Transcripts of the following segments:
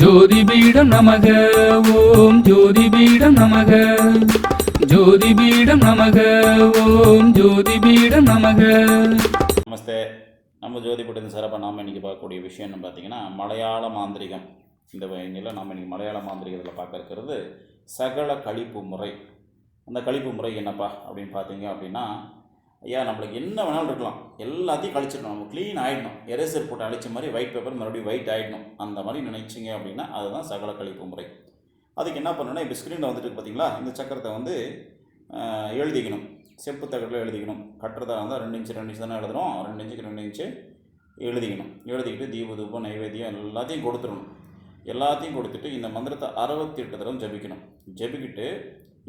ஜோதிபீடம் நமக ஓம் ஜோதிபீடம் நமக. ஜோதிபீடம் நமக ஓம் ஜோதிபீடம் நமக. நமஸ்தே. நம்ம ஜோதிபுட்டின் சிறப்பாக நாம் இன்றைக்கி பார்க்கக்கூடிய விஷயம் என்ன பார்த்தீங்கன்னா மலையாள மாந்திரிகம். இந்த வகையில் நம்ம இன்றைக்கி மலையாள மாந்திரிகத்தில் பார்க்க இருக்கிறது சகல கழிப்பு முறை. அந்த கழிப்பு முறை என்னப்பா அப்படின்னு பார்த்தீங்க அப்படின்னா ஐயா நம்மளுக்கு என்ன வேணாலும் இருக்கலாம். எல்லாத்தையும் கழிச்சிடணும். நம்ம க்ளீன் ஆகிடணும் எரேசர் போட்டு அழிச்ச மாதிரி ஒயிட் பேப்பர் மறுபடியும் ஒயிட் ஆகிடணும் அந்த மாதிரி நினைச்சிங்க அப்படின்னா அதுதான் சகல கழிப்பு முறை. அதுக்கு என்ன பண்ணணும்னா இப்போ ஸ்க்ரீனில் வந்துட்டு பார்த்தீங்களா இந்த சக்கரத்தை வந்து எழுதிக்கணும். செப்பு தகட்டில் எழுதிக்கணும். கட்டுறதாக இருந்தால் ரெண்டு இன்ச்சு ரெண்டு இன்ச்சு தானே எழுதுறோம் ரெண்டு இன்ச்சுக்கு ரெண்டு இன்ச்சு எழுதிக்கணும். எழுதிக்கிட்டு தீப தூபம் நைவேத்தியம் எல்லாத்தையும் கொடுத்துடணும். எல்லாத்தையும் கொடுத்துட்டு இந்த மந்திரத்தை அறுபத்தி எட்டு தடவை ஜபிக்கணும். ஜபிக்கிட்டு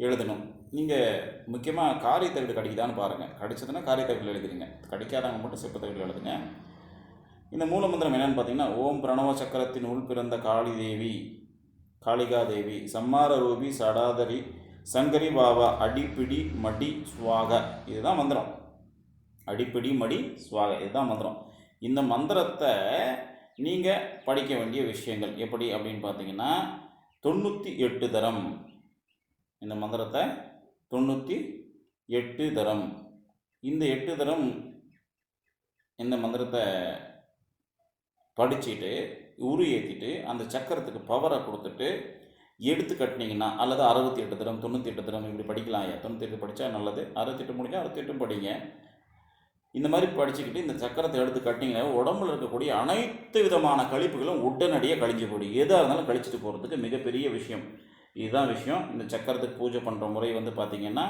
எழுதணும். நீங்கள் முக்கியமாக காரிய தகடு கிடைக்குதான்னு பாருங்கள் கிடைச்சதுன்னா காரிய தகடில் எழுதுறீங்க. கிடைக்காதவங்க மட்டும் செப்பு தகடில் எழுதுங்க. இந்த மூல மந்திரம் பார்த்தீங்கன்னா ஓம் பிரணவ சக்கரத்தின் உள் பிறந்த காளி தேவி காளிகா தேவி சம்மார ரூபி சடாதரி சங்கரி பாபா அடிப்பிடி மடி சுவாக. இதுதான் மந்திரம். அடிப்பிடி மடி சுவாக. இதுதான் மந்திரம். இந்த மந்திரத்தை நீங்கள் படிக்க வேண்டிய விஷயங்கள் எப்படி அப்படின்னு பார்த்தீங்கன்னா தொண்ணூற்றி எட்டு தரம். இந்த மந்திரத்தை தொண்ணூற்றி எட்டு தரம். இந்த எட்டு தரம் இந்த மந்திரத்தை படிச்சுட்டு உரு ஏற்றிட்டு அந்த சக்கரத்துக்கு பவரை கொடுத்துட்டு எடுத்து கட்டினீங்கன்னா அல்லது அறுபத்தி எட்டு தரம் தொண்ணூற்றி எட்டு தரம் இப்படி படிக்கலாம் ஐயா. தொண்ணூற்றி எட்டு படித்தா நல்லது அறுபத்தெட்டு முடிஞ்சால் அறுபத்தெட்டும் படிங்க. இந்த மாதிரி படிச்சுக்கிட்டு இந்த சக்கரத்தை எடுத்து கட்டிங்கன்னா உடம்புல இருக்கக்கூடிய அனைத்து விதமான கழிப்புகளும் உடனடியாக கழிஞ்சு போடும் எதாக இருந்தாலும் கழிச்சிட்டு போகிறதுக்கு மிகப்பெரிய விஷயம். இதுதான் விஷயம். இந்த சக்கரத்துக்கு பூஜை பண்ணுற முறை வந்து பார்த்திங்கன்னா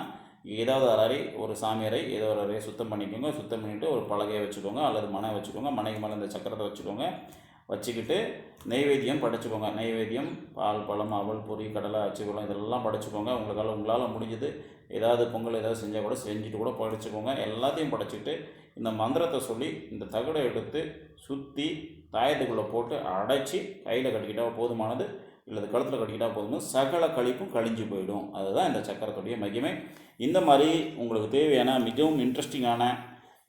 ஏதாவது ஒரு அறை ஒரு சாமி அறை ஏதோ ஒரு அறையை சுத்தம் பண்ணிக்கோங்க. சுத்தம் பண்ணிவிட்டு ஒரு பலகையை வச்சுக்கோங்க அல்லது மனை வச்சுக்கோங்க. மனைக்கு மேலே இந்த சக்கரத்தை வச்சுக்கோங்க. வச்சுக்கிட்டு நெய்வேத்தியம் படைச்சிக்கோங்க. நெய்வேத்தியம் பால் பழம் அவல் பொரி கடலை அச்சுக்குளம் இதெல்லாம் படைச்சிக்கோங்க. உங்களால் உங்களால் முடிஞ்சது ஏதாவது பொங்கல் ஏதாவது செஞ்சால் கூட செஞ்சுட்டு கூட படைச்சிக்கோங்க. எல்லாத்தையும் படைச்சிட்டு இந்த மந்திரத்தை சொல்லி இந்த தகடை எடுத்து சுற்றி தாயத்துக்குள்ளே போட்டு அடைச்சி கையில் கட்டிக்கிட்டால் போதுமானது. இல்லது கழுத்தில் கட்டிக்கிட்டால் போதும் சகல கழிப்பும் கழிஞ்சு போயிடும். அதுதான் இந்த சக்கரத்துடைய மகிமை. இந்த மாதிரி உங்களுக்கு தேவையான மிகவும் இன்ட்ரெஸ்டிங்கான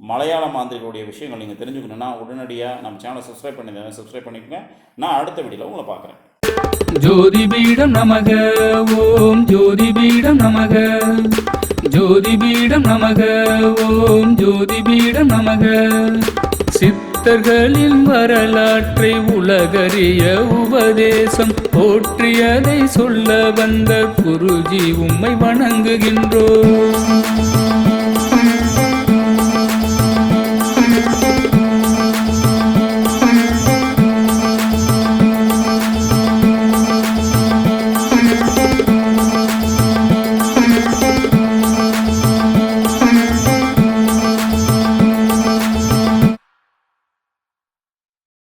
மலையாள மாந்திரிகளுடைய விஷயங்கள் நீங்கள் தெரிஞ்சுக்கணுன்னா உடனடியாக நம்ம சேனலை சப்ஸ்கிரைப் பண்ணி சப்ஸ்கிரைப் பண்ணிக்கோங்க. நான் அடுத்த வீடியோவில் உங்களை பார்க்குறேன். ஜோதிபீடம் நமக ஓம் ஜோதிபீடம் நமக. ஜோதிபீடம் நமக ஓம் ஜோதிபீடம் நமக. சித்தர்களின் வரலாற்றை உலகறிய உபதேசம் போற்றியதை சொல்ல வந்த குருஜி உம்மை வணங்குகின்றோம்.